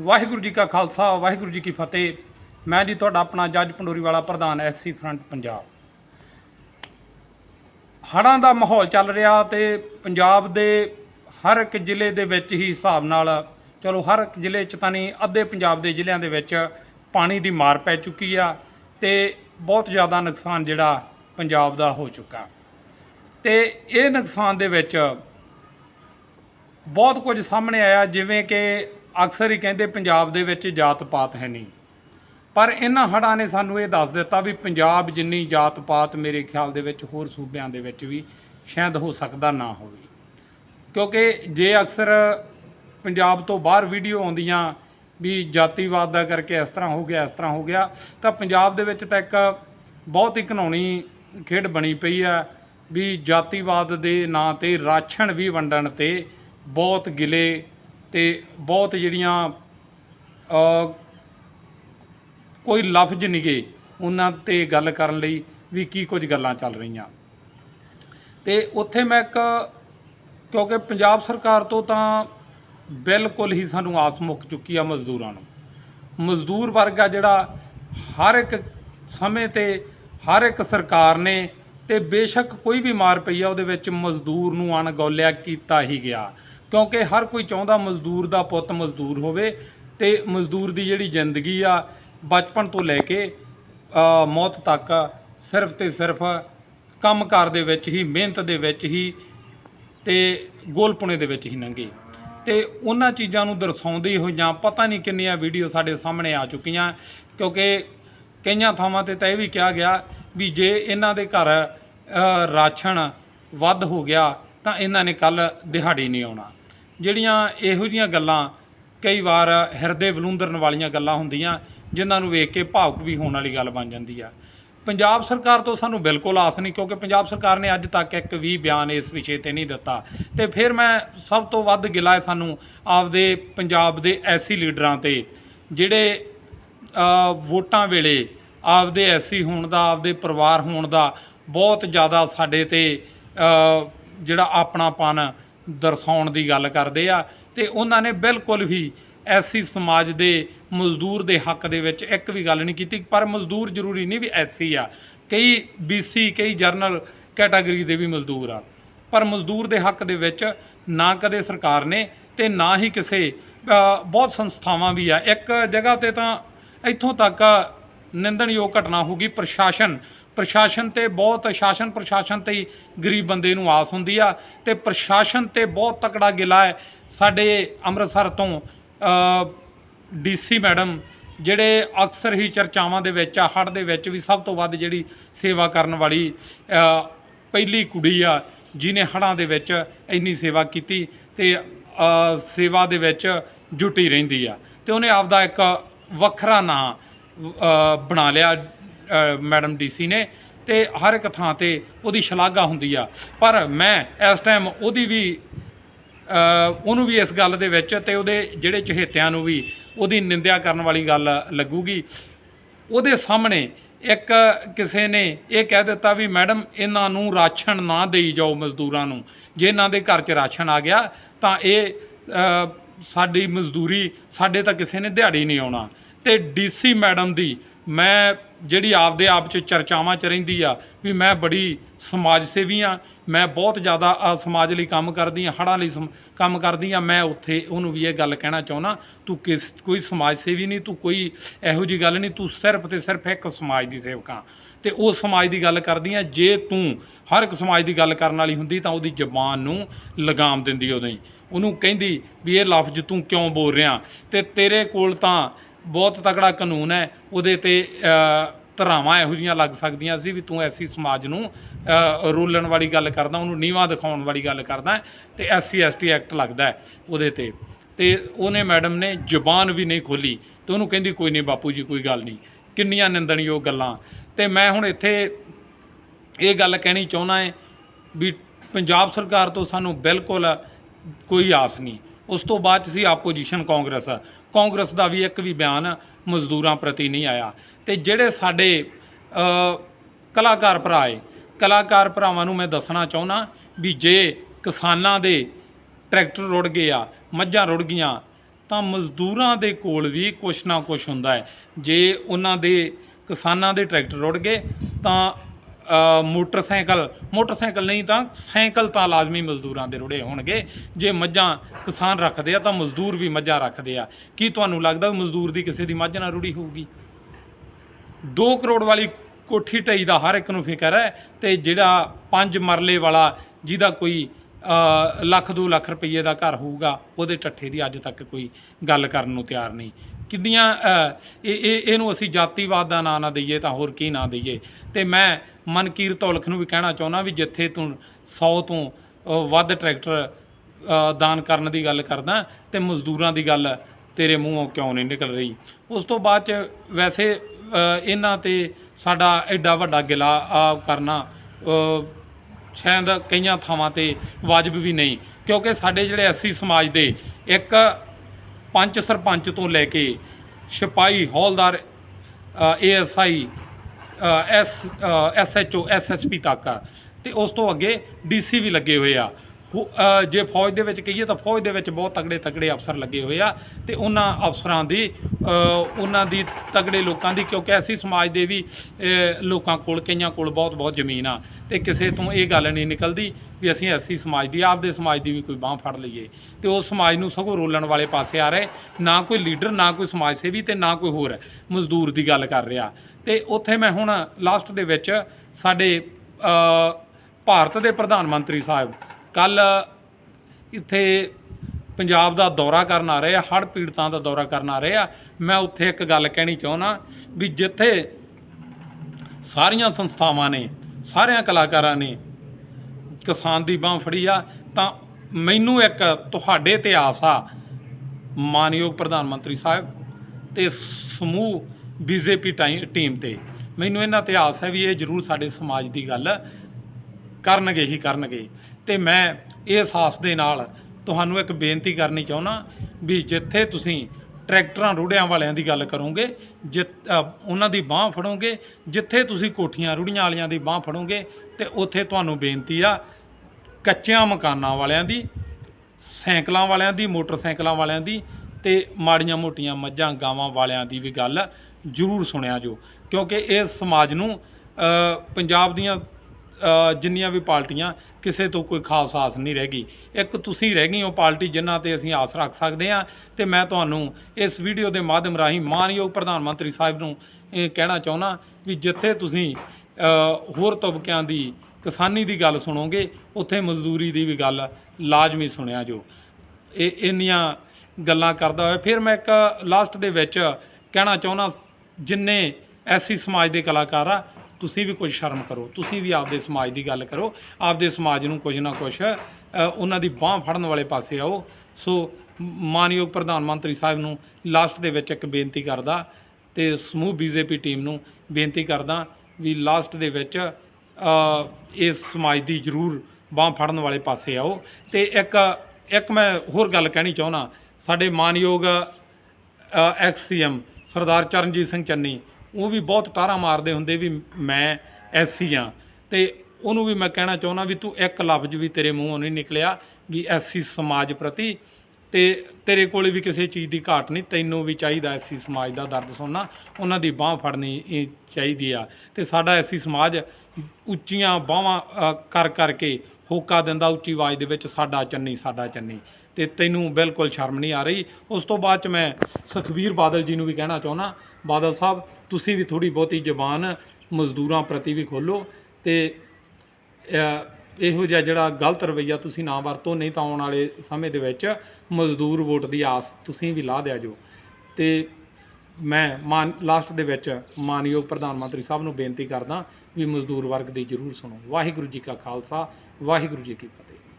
ਵਾਹਿਗੁਰੂ ਜੀ ਕਾ ਖਾਲਸਾ, ਵਾਹਿਗੁਰੂ ਜੀ ਕੀ ਫਤਿਹ। ਮੈਂ ਜੀ ਤੁਹਾਡਾ ਆਪਣਾ ਜੱਜ ਪੰਡੋਰੀ ਵਾਲਾ ਪ੍ਰਧਾਨ, ਐਸਸੀ ਫਰੰਟ ਪੰਜਾਬ। ਹੜ੍ਹਾਂ ਦਾ ਮਾਹੌਲ ਚੱਲ ਰਿਹਾ ਤੇ ਪੰਜਾਬ ਦੇ ਹਰ ਇੱਕ ਜ਼ਿਲ੍ਹੇ ਦੇ ਵਿੱਚ ਹੀ ਹਿਸਾਬ ਨਾਲ, ਚਲੋ ਹਰ ਇੱਕ ਜ਼ਿਲ੍ਹੇ 'ਚ ਤਾਂ ਨਹੀਂ, ਅੱਧੇ ਪੰਜਾਬ ਦੇ ਜ਼ਿਲ੍ਹਿਆਂ ਦੇ ਵਿੱਚ ਪਾਣੀ ਦੀ ਮਾਰ ਪੈ ਚੁੱਕੀ ਆ ਤੇ ਬਹੁਤ ਜ਼ਿਆਦਾ ਨੁਕਸਾਨ ਜਿਹੜਾ ਪੰਜਾਬ ਦਾ ਹੋ ਚੁੱਕਾ। ਤੇ ਇਹ ਨੁਕਸਾਨ ਦੇ ਵਿੱਚ ਬਹੁਤ ਕੁਝ ਸਾਹਮਣੇ ਆਇਆ, ਜਿਵੇਂ ਕਿ ਅਕਸਰ ਹੀ ਕਹਿੰਦੇ ਪੰਜਾਬ ਦੇ ਵਿੱਚ ਜਾਤ ਪਾਤ ਹੈ ਨਹੀਂ। ਪਰ ਇਹਨਾਂ ਹੜ੍ਹਾਂ ਨੇ ਸਾਨੂੰ ਇਹ ਦੱਸ ਦਿੱਤਾ ਵੀ ਪੰਜਾਬ ਜਿੰਨੀ ਜਾਤ ਪਾਤ ਮੇਰੇ ਖਿਆਲ ਦੇ ਵਿੱਚ ਹੋਰ ਸੂਬਿਆਂ ਦੇ ਵਿੱਚ ਵੀ ਸ਼ਾਇਦ ਹੋ ਸਕਦਾ ਨਾ ਹੋਵੇ। ਕਿਉਂਕਿ ਜੇ ਅਕਸਰ ਪੰਜਾਬ ਤੋਂ ਬਾਹਰ ਵੀਡੀਓ ਆਉਂਦੀਆਂ ਵੀ ਜਾਤੀਵਾਦ ਦਾ ਕਰਕੇ ਇਸ ਤਰ੍ਹਾਂ ਹੋ ਗਿਆ, ਇਸ ਤਰ੍ਹਾਂ ਹੋ ਗਿਆ, ਤਾਂ ਪੰਜਾਬ ਦੇ ਵਿੱਚ ਤਾਂ ਇੱਕ ਬਹੁਤ ਹੀ ਘਿਨਾਉਣੀ ਖੇਡ ਬਣੀ ਪਈ ਆ ਵੀ ਜਾਤੀਵਾਦ ਦੇ ਨਾਂ ਤੇ ਰਾਸ਼ਨ ਵੀ ਵੰਡਣ ਤੇ ਬਹੁਤ ਗਿਲੇ ਤੇ ਬਹੁਤ ਜਿਹੜੀਆਂ ਕੋਈ ਲਫ਼ਜ਼ ਨਿਗੇ ਉਹਨਾਂ ਤੇ ਗੱਲ ਕਰਨ ਲਈ ਵੀ ਕੀ ਕੁਝ ਗੱਲਾਂ ਚੱਲ ਰਹੀਆਂ। ਤੇ ਉੱਥੇ ਮੈਂ ਇੱਕ, ਕਿਉਂਕਿ ਪੰਜਾਬ ਸਰਕਾਰ ਤੋਂ ਤਾਂ ਬਿਲਕੁਲ ਹੀ ਸਾਨੂੰ ਆਸ ਮੁੱਕ ਚੁੱਕੀ ਆ ਮਜ਼ਦੂਰਾਂ ਨੂੰ। ਮਜ਼ਦੂਰ ਵਰਗ ਆ ਜਿਹੜਾ ਹਰ ਇੱਕ ਸਮੇਂ ਤੇ ਹਰ ਇੱਕ ਸਰਕਾਰ ਨੇ ਤੇ ਬੇਸ਼ੱਕ ਕੋਈ ਵੀ ਮਾਰ ਪਈ ਆ ਉਹਦੇ ਵਿੱਚ ਮਜ਼ਦੂਰ ਨੂੰ ਅਣਗੌਲਿਆ ਕੀਤਾ ਹੀ ਗਿਆ। ਕਿਉਂਕਿ ਹਰ ਕੋਈ ਚਾਹੁੰਦਾ ਮਜ਼ਦੂਰ ਦਾ ਪੁੱਤ ਮਜ਼ਦੂਰ ਹੋਵੇ ਤੇ ਮਜ਼ਦੂਰ ਦੀ ਜਿਹੜੀ ਜ਼ਿੰਦਗੀ ਆ, ਬਚਪਨ ਤੋਂ ਲੈ ਕੇ ਮੌਤ ਤੱਕ ਸਿਰਫ ਤੇ ਸਿਰਫ ਕੰਮਕਾਰ ਦੇ ਵਿੱਚ ਹੀ, ਮਿਹਨਤ ਦੇ ਵਿੱਚ ਹੀ ਤੇ ਗੋਲਪੁਣੇ ਦੇ ਵਿੱਚ ਹੀ ਲੰਘੇ ਤੇ ਉਹਨਾਂ ਚੀਜ਼ਾਂ ਨੂੰ ਦਰਸਾਉਂਦੇ ਹੋਈਆਂ ਪਤਾ ਨਹੀਂ ਕਿੰਨੀਆਂ ਵੀਡੀਓ ਸਾਡੇ ਸਾਹਮਣੇ ਆ ਚੁੱਕੀਆਂ, ਕਿਉਂਕਿ ਕਈਆਂ ਥਾਵਾਂ ਤੇ ਤਾਂ ਇਹ ਵੀ ਕਿਹਾ ਗਿਆ ਵੀ ਜੇ ਇਹਨਾਂ ਦੇ ਘਰ ਰਾਸ਼ਨ ਵੱਧ ਹੋ ਗਿਆ ਤਾਂ ਇਹਨਾਂ ਨੇ ਕੱਲ ਦਿਹਾੜੀ ਨਹੀਂ ਆਉਣਾ। ਜਿਹੜੀਆਂ ਇਹੋ ਜਿਹੀਆਂ ਗੱਲਾਂ ਕਈ ਵਾਰ ਹਿਰਦੇ ਬਲੂੰਦਰਨ ਵਾਲੀਆਂ ਗੱਲਾਂ ਹੁੰਦੀਆਂ, ਜਿਨ੍ਹਾਂ ਨੂੰ ਵੇਖ ਕੇ ਭਾਵੁਕ ਵੀ ਹੋਣ ਵਾਲੀ ਗੱਲ ਬਣ ਜਾਂਦੀ ਆ। ਪੰਜਾਬ ਸਰਕਾਰ ਤੋਂ ਸਾਨੂੰ ਬਿਲਕੁਲ ਆਸ ਨਹੀਂ, ਕਿਉਂਕਿ ਪੰਜਾਬ ਸਰਕਾਰ ਨੇ ਅੱਜ ਤੱਕ ਇੱਕ ਵੀ ਬਿਆਨ ਇਸ ਵਿਸ਼ੇ ਤੇ ਨਹੀਂ ਦਿੱਤਾ। ਤੇ ਫਿਰ ਮੈਂ ਸਭ ਤੋਂ ਵੱਧ ਗਿਲਾ ਹੈ ਸਾਨੂੰ ਆਪਦੇ ਪੰਜਾਬ ਦੇ ਐਸੀ ਲੀਡਰਾਂ ਤੇ, ਜਿਹੜੇ ਵੋਟਾਂ ਵੇਲੇ ਆਪਦੇ ਐਸੀ ਹੋਣ ਦਾ, ਆਪਦੇ ਪਰਿਵਾਰ ਹੋਣ ਦਾ ਬਹੁਤ ਜ਼ਿਆਦਾ ਸਾਡੇ ਤੇ ਜਿਹੜਾ ਆਪਣਾਪਨ ਦਰਸਾਉਣ ਦੀ ਗੱਲ ਕਰਦੇ ਆ ਤੇ ਉਹਨਾਂ ਨੇ ਬਿਲਕੁਲ ਵੀ ਐਸੀ ਸਮਾਜ ਦੇ ਮਜ਼ਦੂਰ ਦੇ ਹੱਕ ਦੇ ਵਿੱਚ ਇੱਕ ਵੀ ਗੱਲ ਨਹੀਂ ਕੀਤੀ, ਪਰ ਮਜ਼ਦੂਰ ਜ਼ਰੂਰੀ ਨਹੀਂ ਵੀ ਐਸੀ ਆ। ਕਈ ਬੀਸੀ ਕਈ ਜਰਨਲ ਕੈਟਾਗਰੀ ਦੇ ਵੀ ਮਜ਼ਦੂਰ ਆ। ਪਰ ਮਜ਼ਦੂਰ ਦੇ ਹੱਕ ਦੇ ਵਿੱਚ ਨਾ ਕਦੇ ਸਰਕਾਰ ਨੇ ਤੇ ਨਾ ਹੀ ਕਿਸੇ ਬਹੁਤ ਸੰਸਥਾਵਾਂ ਵੀ ਆ। ਇੱਕ ਜਗ੍ਹਾ ਤੇ ਤਾਂ ਇੱਥੋਂ ਤੱਕ ਨਿੰਦਣਯੋਗ ਘਟਨਾ ਹੋ ਗਈ, ਪ੍ਰਸ਼ਾਸਨ ਪ੍ਰਸ਼ਾਸਨ ਤੇ ਬਹੁਤ, ਸ਼ਾਸਨ ਪ੍ਰਸ਼ਾਸਨ ਤੇ ਹੀ ਗਰੀਬ ਬੰਦੇ ਨੂੰ ਆਸ ਹੁੰਦੀ ਆ ਤੇ ਪ੍ਰਸ਼ਾਸਨ ਤੇ ਬਹੁਤ ਤਕੜਾ ਗਿਲਾ ਹੈ ਸਾਡੇ ਅੰਮ੍ਰਿਤਸਰ ਤੋਂ ਡੀਸੀ ਮੈਡਮ ਜਿਹੜੇ ਅਕਸਰ ਹੀ ਚਰਚਾਵਾਂ ਦੇ ਵਿੱਚ ਆ, ਹੜ੍ਹ ਦੇ ਵਿੱਚ ਵੀ ਸਭ ਤੋਂ ਵੱਧ ਜਿਹੜੀ ਸੇਵਾ ਕਰਨ ਵਾਲੀ ਪਹਿਲੀ ਕੁੜੀ ਆ ਜਿਨੇ ਹੜ੍ਹਾਂ ਦੇ ਵਿੱਚ ਇੰਨੀ ਸੇਵਾ ਕੀਤੀ ਤੇ ਸੇਵਾ ਦੇ ਵਿੱਚ ਜੁਟੀ ਰਹਿੰਦੀ ਆ ਤੇ ਉਹਨੇ ਆਪਦਾ ਇੱਕ ਵੱਖਰਾ ਨਾਂ ਬਣਾ ਲਿਆ ਮੈਡਮ ਡੀਸੀ ਨੇ ਤੇ ਹਰ ਇੱਕ ਥਾਂ ਤੇ ਉਹਦੀ ਸ਼ਲਾਘਾ ਹੁੰਦੀ ਆ। ਪਰ ਮੈਂ ਇਸ ਟਾਈਮ ਉਹਦੀ ਵੀ ਉਹਨੂੰ ਵੀ ਇਸ ਗੱਲ ਦੇ ਵਿੱਚ ਤੇ ਉਹਦੇ ਜਿਹੜੇ ਚਹੇਤਿਆਂ ਨੂੰ ਵੀ ਉਹਦੀ ਨਿੰਦਿਆ ਕਰਨ ਵਾਲੀ ਗੱਲ ਲੱਗੂਗੀ। ਉਹਦੇ ਸਾਹਮਣੇ ਇੱਕ ਕਿਸੇ ਨੇ ਇਹ ਕਹਿ ਦਿੱਤਾ ਵੀ ਮੈਡਮ ਇਹਨਾਂ ਨੂੰ ਰਾਸ਼ਨ ਨਾ ਦੇਈ ਜਾਓ ਮਜ਼ਦੂਰਾਂ ਨੂੰ। ਜੇ ਇਹਨਾਂ ਦੇ ਘਰ 'ਚ ਰਾਸ਼ਨ ਆ ਗਿਆ ਤਾਂ ਇਹ ਸਾਡੀ ਮਜ਼ਦੂਰੀ ਸਾਡੇ ਤਾਂ ਕਿਸੇ ਨੇ ਦਿਹਾੜੀ ਨਹੀਂ ਆਉਣਾ। ਤੇ ਡੀਸੀ ਮੈਡਮ ਦੀ ਮੈਂ ਜਿਹੜੀ ਆਪਦੇ ਆਪ 'ਚ ਚਰਚਾਵਾਂ 'ਚ ਰਹਿੰਦੀ ਆ ਵੀ ਮੈਂ ਬੜੀ ਸਮਾਜ ਸੇਵੀ ਆ, ਮੈਂ ਬਹੁਤ ਜ਼ਿਆਦਾ ਸਮਾਜ ਲਈ ਕੰਮ ਕਰਦੀ ਆ, ਹੜ੍ਹਾਂ ਲਈ ਸਮ- ਕੰਮ ਕਰਦੀ ਆ, ਮੈਂ ਉੱਥੇ ਉਹਨੂੰ ਵੀ ਇਹ ਗੱਲ ਕਹਿਣਾ ਚਾਹੁੰਦਾ, ਤੂੰ ਕਿਸ, ਕੋਈ ਸਮਾਜ ਸੇਵੀ ਨਹੀਂ, ਤੂੰ ਕੋਈ ਇਹੋ ਜੀ ਗੱਲ ਨਹੀਂ, ਤੂੰ ਸਿਰਫ ਤੇ ਸਿਰਫ ਇੱਕ ਸਮਾਜ ਦੀ ਸੇਵਕਾਂ ਤੇ ਉਹ ਸਮਾਜ ਦੀ ਗੱਲ ਕਰਦੀ ਆ, ਜੇ ਤੂੰ ਹਰ ਇੱਕ ਸਮਾਜ ਦੀ ਗੱਲ ਕਰਨ ਵਾਲੀ ਹੁੰਦੀ ਤਾਂ ਉਹਦੀ ਜ਼ਬਾਨ ਨੂੰ ਲਗਾਮ ਦਿੰਦੀ ਉਹਦੇ ਹੀ। ਉਹਨੂੰ ਕਹਿੰਦੀ ਵੀ ਇਹ ਲਫ਼ਜ਼ ਤੂੰ ਕਿਉਂ ਬੋਲ ਰਿਹਾ? ਤੇ ਤੇਰੇ ਕੋਲ ਤਾਂ ਬਹੁਤ ਤਕੜਾ ਕਾਨੂੰਨ ਹੈ ਉਹਦੇ ਤੇ ਅ, ਧਰਾਵਾਂ ਇਹੋ ਜਿਹੀਆਂ ਲੱਗ ਸਕਦੀਆਂ ਸੀ ਵੀ ਤੂੰ ਐਸੀ ਸਮਾਜ ਨੂੰ ਰੋਲਣ ਵਾਲੀ ਗੱਲ ਕਰਦਾ ਉਹਨੂੰ ਨੀਵਾਂ ਦਿਖਾਉਣ ਵਾਲੀ ਗੱਲ ਕਰਦਾ ਤੇ ਐਸਸੀ ਐਸਟੀ ਐਕਟ ਲੱਗਦਾ ਹੈ ਉਹਦੇ ਤੇ। ਤੇ ਉਹਨੇ ਮੈਡਮ ਨੇ ਜ਼ੁਬਾਨ ਵੀ ਨਹੀਂ ਖੋਲੀ ਤੇ ਉਹਨੂੰ ਕਹਿੰਦੀ ਕੋਈ ਨਹੀਂ ਬਾਪੂ ਜੀ ਕੋਈ ਗੱਲ ਨਹੀਂ। ਕਿੰਨੀਆਂ ਨਿੰਦਣਯੋਗ ਗੱਲਾਂ। ਤੇ ਮੈਂ ਹੁਣ ਇੱਥੇ ਇਹ ਗੱਲ ਕਹਿਣੀ ਚਾਹੁੰਦਾ ਹੈ ਵੀ ਪੰਜਾਬ ਸਰਕਾਰ ਤੋਂ ਸਾਨੂੰ ਬਿਲਕੁਲ ਕੋਈ ਆਸ ਨਹੀਂ। ਉਸ ਤੋਂ ਬਾਅਦ 'ਚ ਸੀ ਆਪੋਜੀਸ਼ਨ ਕਾਂਗਰਸ। ਕਾਂਗਰਸ ਦਾ ਵੀ ਇੱਕ ਵੀ ਬਿਆਨ ਮਜ਼ਦੂਰਾਂ ਪ੍ਰਤੀ ਨਹੀਂ ਆਇਆ। ਤੇ ਜਿਹੜੇ ਸਾਡੇ ਕਲਾਕਾਰ ਭਰਾ ਏ, ਕਲਾਕਾਰ ਭਰਾਵਾਂ ਨੂੰ ਮੈਂ ਦੱਸਣਾ ਚਾਹੁੰਦਾ ਵੀ ਜੇ ਕਿਸਾਨਾਂ ਦੇ ਟਰੈਕਟਰ ਰੁੜ ਗਏ ਆ, ਮੱਝਾਂ ਰੁੜ ਗਈਆਂ, ਤਾਂ ਮਜ਼ਦੂਰਾਂ ਦੇ ਕੋਲ ਵੀ ਕੁਛ ਨਾ ਕੁਛ ਹੁੰਦਾ ਹੈ। ਜੇ ਉਹਨਾਂ ਦੇ ਕਿਸਾਨਾਂ ਦੇ ਟਰੈਕਟਰ ਰੁੜ ਗਏ, ਤਾਂ ਮੋਟਰਸਾਈਕਲ ਮੋਟਰਸਾਈਕਲ ਨਹੀਂ ਤਾਂ ਸਾਈਕਲ ਤਾਂ ਲਾਜ਼ਮੀ ਮਜ਼ਦੂਰਾਂ ਦੇ ਰੁੜੇ ਹੋਣਗੇ। ਜੇ ਮੱਝਾਂ ਕਿਸਾਨ ਰੱਖਦੇ ਆ ਤਾਂ ਮਜ਼ਦੂਰ ਵੀ ਮੱਝਾਂ ਰੱਖਦੇ ਆ। ਕੀ ਤੁਹਾਨੂੰ ਲੱਗਦਾ ਮਜ਼ਦੂਰ ਦੀ ਕਿਸੇ ਦੀ ਮੱਝ ਨਾਲ ਰੁੜੀ ਹੋਊਗੀ? 2 ਕਰੋੜ ਵਾਲੀ ਕੋਠੀ ਢਈ ਦਾ ਹਰ ਇੱਕ ਨੂੰ ਫਿਕਰ ਹੈ ਤੇ ਜਿਹੜਾ 5 ਮਰਲੇ ਵਾਲਾ ਜਿਹਦਾ ਕੋਈ ਲੱਖ 2 ਲੱਖ ਰੁਪਏ ਦਾ ਘਰ ਹੋਊਗਾ, ਉਹਦੇ ਟੱਠੇ ਦੀ ਅੱਜ ਤੱਕ ਕੋਈ ਗੱਲ ਕਰਨ ਨੂੰ ਤਿਆਰ ਨਹੀਂ। ਕਿੰਨੀਆਂ ਇਹ ਇਹ, ਇਹਨੂੰ ਅਸੀਂ ਜਾਤੀਵਾਦ ਦਾ ਨਾਂ ਨਾ ਦਈਏ ਤਾਂ ਹੋਰ ਕੀ ਨਾਂ ਦਈਏ। ਤੇ ਮੈਂ ਮਨਕੀਰ ਤੌਲਖ ਨੂੰ ਵੀ ਕਹਿਣਾ ਚਾਹੁੰਦਾ ਵੀ ਜਿੱਥੇ ਤੂੰ 100 ਤੋਂ ਵੱਧ ਟਰੈਕਟਰ ਦਾਨ ਕਰਨ ਦੀ ਗੱਲ ਕਰਦਾ ਤੇ ਮਜ਼ਦੂਰਾਂ ਦੀ ਗੱਲ ਤੇਰੇ ਮੂੰਹੋਂ ਕਿਉਂ ਨਹੀਂ ਨਿਕਲ ਰਹੀ? ਉਸ ਤੋਂ ਬਾਅਦ ਚ ਵੈਸੇ ਇਹਨਾਂ ਤੇ ਸਾਡਾ ਐਡਾ ਵੱਡਾ ਗਿਲਾ ਕਰਨਾ ਸ਼ਾਇਦ ਕਈਆਂ ਥਾਵਾਂ ਤੇ ਵਾਜਬ ਵੀ ਨਹੀਂ। ਕਿਉਂਕਿ ਸਾਡੇ ਜਿਹੜੇ ਐਸੀ ਸਮਾਜ ਦੇ ਇੱਕ ਪੰਚ ਸਰਪੰਚ ਤੋਂ ਲੈ ਕੇ ਸਿਪਾਹੀ ਹੌਲਦਾਰ ਏਐਸਆਈ ਐਸ ਐਸਐਚਓ, ਐਸਐਸਪੀ ਤੱਕ ਆ। ਤੇ ਉਸ ਤੋਂ ਅੱਗੇ ਡੀਸੀ ਵੀ ਲੱਗੇ ਹੋਏ ਆ। ਜੇ ਫੌਜ ਦੇ ਵਿੱਚ ਕਹੀਏ ਤਾਂ ਫੌਜ ਦੇ ਵਿੱਚ ਬਹੁਤ ਤਗੜੇ ਤਗੜੇ ਅਫਸਰ ਲੱਗੇ ਹੋਏ ਆ ਤੇ ਉਹਨਾਂ ਅਫਸਰਾਂ ਦੀ ਉਹਨਾਂ ਦੀ ਤਗੜੇ ਲੋਕਾਂ ਦੀ, ਕਿਉਂਕਿ ਐਸੀ ਸਮਾਜ ਦੇ ਵੀ ਲੋਕਾਂ ਕੋਲ, ਕਈਆਂ ਕੋਲ ਬਹੁਤ ਬਹੁਤ ਜ਼ਮੀਨ ਆ ਤੇ ਕਿਸੇ ਤੋਂ ਇਹ ਗੱਲ ਨਹੀਂ ਨਿਕਲਦੀ ਵੀ ਅਸੀਂ ਐਸੀ ਸਮਾਜ ਦੀ, ਆਪਦੇ ਸਮਾਜ ਦੀ ਵੀ ਕੋਈ ਬਾਹ ਫੜ ਲਈਏ ਤੇ ਉਹ ਸਮਾਜ ਨੂੰ ਸਗੋਂ ਰੋਲਣ ਵਾਲੇ ਪਾਸੇ ਆ ਰਹੇ, ਨਾ ਕੋਈ ਲੀਡਰ, ਨਾ ਕੋਈ ਸਮਾਜ ਸੇਵੀ ਤੇ ਨਾ ਕੋਈ ਹੋਰ ਮਜ਼ਦੂਰ ਦੀ ਗੱਲ ਕਰ ਰਿਹਾ। ਤੇ ਉੱਥੇ ਮੈਂ ਹੁਣ ਲਾਸਟ ਦੇ ਵਿੱਚ ਸਾਡੇ ਭਾਰਤ ਦੇ ਪ੍ਰਧਾਨ ਮੰਤਰੀ ਸਾਹਿਬ ਕੱਲ ਇੱਥੇ ਪੰਜਾਬ ਦਾ ਦੌਰਾ ਕਰਨ ਆ ਰਹੇ ਆ, ਹੜ੍ਹ ਪੀੜਤਾਂ ਦਾ ਦੌਰਾ ਕਰਨ ਆ ਰਹੇ ਆ। ਮੈਂ ਉੱਥੇ ਇੱਕ ਗੱਲ ਕਹਿਣੀ ਚਾਹੁੰਦਾ ਵੀ ਜਿੱਥੇ ਸਾਰੀਆਂ ਸੰਸਥਾਵਾਂ ਨੇ, ਸਾਰਿਆਂ ਕਲਾਕਾਰਾਂ ਨੇ ਕਿਸਾਨ ਦੀ ਬਾਹ ਫੜੀ ਆ, ਤਾਂ ਮੈਨੂੰ ਇੱਕ ਤੁਹਾਡੇ ਤੇ ਆਸ ਆ, ਮਾਨਯੋਗ ਪ੍ਰਧਾਨ ਮੰਤਰੀ ਸਾਹਿਬ ਤੇ ਸਮੂਹ ਬੀਜੇਪੀ ਟੀਮ ਤੇ। ਮੈਨੂੰ ਇਹਨਾਂ ਤੇ ਆਸ ਹੈ ਵੀ ਇਹ ਜ਼ਰੂਰ ਸਾਡੇ ਸਮਾਜ ਦੀ ਗੱਲ ਕਰਨਗੇ ਹੀ ਕਰਨਗੇ। ਤੇ ਮੈਂ ਇਸ ਆਸ ਦੇ ਨਾਲ ਤੁਹਾਨੂੰ ਇੱਕ ਬੇਨਤੀ ਕਰਨੀ ਚਾਹੁੰਦਾ ਵੀ ਜਿੱਥੇ ਤੁਸੀਂ ਟਰੈਕਟਰਾਂ ਰੂੜਿਆਂ ਵਾਲਿਆਂ ਦੀ ਗੱਲ ਕਰੋਗੇ, ਜਿ ਉਹਨਾਂ ਦੀ ਬਾਹ ਫੜੋਗੇ, ਜਿੱਥੇ ਤੁਸੀਂ ਕੋਠੀਆਂ ਰੂੜੀਆਂ ਵਾਲਿਆਂ ਦੀ ਬਾਹ ਫੜੋਗੇ ਤੇ ਉੱਥੇ ਤੁਹਾਨੂੰ ਬੇਨਤੀ ਆ ਕੱਚਿਆਂ ਮਕਾਨਾਂ ਵਾਲਿਆਂ ਦੀ, ਸਾਈਕਲਾਂ ਵਾਲਿਆਂ ਦੀ, ਮੋਟਰਸਾਈਕਲਾਂ ਵਾਲਿਆਂ ਦੀ ਤੇ ਮਾੜੀਆਂ ਮੋਟੀਆਂ ਮੱਝਾਂ ਗਾਵਾਂ ਵਾਲਿਆਂ ਦੀ ਵੀ ਗੱਲ ਜ਼ਰੂਰ ਸੁਣਿਆ ਜੋ ਕਿਉਂਕਿ ਇਹ ਸਮਾਜ ਨੂੰ ਪੰਜਾਬ ਦੀਆਂ ਜਿੰਨੀਆਂ ਵੀ ਪਾਰਟੀਆਂ ਕਿਸੇ ਤੋਂ ਕੋਈ ਖਾਸ ਆਸ ਨਹੀਂ ਰਹਿ ਗਈ। ਇੱਕ ਤੁਸੀਂ ਰਹਿ ਗਈ ਹੋ ਪਾਰਟੀ ਜਿਨ੍ਹਾਂ ਤੇ ਅਸੀਂ ਆਸ ਰੱਖ ਸਕਦੇ ਹਾਂ ਤੇ ਮੈਂ ਤੁਹਾਨੂੰ ਇਸ ਵੀਡੀਓ ਦੇ ਮਾਧਿਅਮ ਰਾਹੀਂ ਮਾਨਯੋਗ ਪ੍ਰਧਾਨ ਮੰਤਰੀ ਸਾਹਿਬ ਨੂੰ ਇਹ ਕਹਿਣਾ ਚਾਹੁੰਦਾ ਵੀ ਜਿੱਥੇ ਤੁਸੀਂ ਹੋਰ ਤਬਕਿਆਂ ਦੀ ਕਿਸਾਨੀ ਦੀ ਗੱਲ ਸੁਣੋਗੇ, ਉੱਥੇ ਮਜ਼ਦੂਰੀ ਦੀ ਵੀ ਗੱਲ ਲਾਜ਼ਮੀ ਸੁਣਿਆ ਜੋ ਇਹ ਇੰਨੀਆਂ ਗੱਲਾਂ ਕਰਦਾ ਹੋਇਆ। ਫਿਰ ਮੈਂ ਇੱਕ ਲਾਸਟ ਦੇ ਵਿੱਚ ਕਹਿਣਾ ਚਾਹੁੰਦਾ, ਜਿੰਨੇ ਐਸੀ ਸਮਾਜ ਦੇ ਕਲਾਕਾਰ ਆ ਤੁਸੀਂ ਵੀ ਕੁਝ ਸ਼ਰਮ ਕਰੋ, ਤੁਸੀਂ ਵੀ ਆਪਦੇ ਸਮਾਜ ਦੀ ਗੱਲ ਕਰੋ, ਆਪਦੇ ਸਮਾਜ ਨੂੰ ਕੁਝ ਨਾ ਕੁਝ ਉਹਨਾਂ ਦੀ ਬਾਹ ਫੜਨ ਵਾਲੇ ਪਾਸੇ ਆਓ। ਸੋ ਮਾਨਯੋਗ ਪ੍ਰਧਾਨ ਮੰਤਰੀ ਸਾਹਿਬ ਨੂੰ ਲਾਸਟ ਦੇ ਵਿੱਚ ਇੱਕ ਬੇਨਤੀ ਕਰਦਾ ਤੇ ਸਮੂਹ ਬੀਜੇਪੀ ਟੀਮ ਨੂੰ ਬੇਨਤੀ ਕਰਦਾ ਵੀ ਲਾਸਟ ਦੇ ਵਿੱਚ ਇਸ ਸਮਾਜ ਦੀ ਜ਼ਰੂਰ ਬਾਹ ਫੜਨ ਵਾਲੇ ਪਾਸੇ ਆਓ। ਤੇ ਇੱਕ ਇੱਕ ਮੈਂ ਹੋਰ ਗੱਲ ਕਹਿਣੀ ਚਾਹੁੰਦਾ, ਸਾਡੇ ਮਾਨਯੋਗ ਐਕਸ ਸੀਐਮ ਸਰਦਾਰ ਚਰਨਜੀਤ ਸਿੰਘ ਚੰਨੀ ਉਹ ਵੀ ਬਹੁਤ ਟਾਰਾ ਮਾਰਦੇ ਹੁੰਦੇ ਵੀ ਮੈਂ ਐਸੀ ਆ ਤੇ ਉਹਨੂੰ ਵੀ ਮੈਂ ਕਹਿਣਾ ਚਾਹੁੰਦਾ ਵੀ ਤੂੰ ਇੱਕ ਲਫ਼ਜ਼ ਵੀ ਤੇਰੇ ਮੂੰਹੋਂ ਨਹੀਂ ਨਿਕਲਿਆ ਵੀ ਐਸੀ ਸਮਾਜ ਪ੍ਰਤੀ। ਤੇ ਤੇਰੇ ਕੋਲੇ ਵੀ ਕਿਸੇ ਚੀਜ਼ ਦੀ ਘਾਟ ਨਹੀਂ, ਤੈਨੂੰ ਵੀ ਚਾਹੀਦਾ ਐਸੀ ਸਮਾਜ ਦਾ ਦਰਦ ਸੁਣਨਾ, ਉਹਨਾਂ ਦੀ ਬਾਹ ਫੜਨੀ ਚਾਹੀਦੀ ਆ। ਤੇ ਸਾਡਾ ਐਸੀ ਸਮਾਜ ਉੱਚੀਆਂ ਬਾਹਾਂ ਕਰ, ਕਰਕੇ ਹੋਕਾ ਦਿੰਦਾ, ਉੱਚੀ ਆਵਾਜ਼ ਦੇ ਵਿੱਚ ਸਾਡਾ ਚੰਨੀ ਸਾਡਾ ਚੰਨੀ। ਤੇ ਤੈਨੂੰ ਬਿਲਕੁਲ ਸ਼ਰਮ ਨਹੀਂ ਆ ਰਹੀ। ਉਸ ਤੋਂ ਬਾਅਦ ਚ ਮੈਂ ਸੁਖਬੀਰ ਬਾਦਲ ਜੀ ਨੂੰ ਵੀ ਕਹਿਣਾ ਚਾਹੁੰਦਾ ਬਾਦਲ ਸਾਹਿਬ, ਤੁਸੀਂ ਵੀ ਥੋੜੀ ਬਹੁਤੀ ਜ਼ਬਾਨ ਮਜ਼ਦੂਰਾਂ ਪ੍ਰਤੀ ਵੀ ਖੋਲੋ ਤੇ ਇਹੋ ਜਿਹਾ ਜਿਹੜਾ ਗਲਤ ਰਵੱਈਆ ਤੁਸੀਂ ਨਾ ਵਰਤੋ, ਨਹੀਂ ਤਾਂ ਆਉਣ ਵਾਲੇ ਸਮੇਂ ਦੇ ਵਿੱਚ ਮਜ਼ਦੂਰ ਵੋਟ ਦੀ ਆਸ ਤੁਸੀਂ ਵੀ ਲਾ ਦਿਆ ਜੋ ਤੇ ਮੈਂ ਮਾਨ, ਲਾਸਟ ਦੇ ਵਿੱਚ ਮਾਨਯੋਗ ਪ੍ਰਧਾਨ ਮੰਤਰੀ ਸਾਹਿਬ ਨੂੰ ਬੇਨਤੀ ਕਰਦਾ ਵੀ ਮਜ਼ਦੂਰ ਵਰਗ ਦੀ ਜ਼ਰੂਰ ਸੁਣੋ। ਵਾਹਿਗੁਰੂ ਜੀ ਕਾ ਖਾਲਸਾ, ਵਾਹਿਗੁਰੂ ਜੀ ਕੀ ਫਤਿਹ।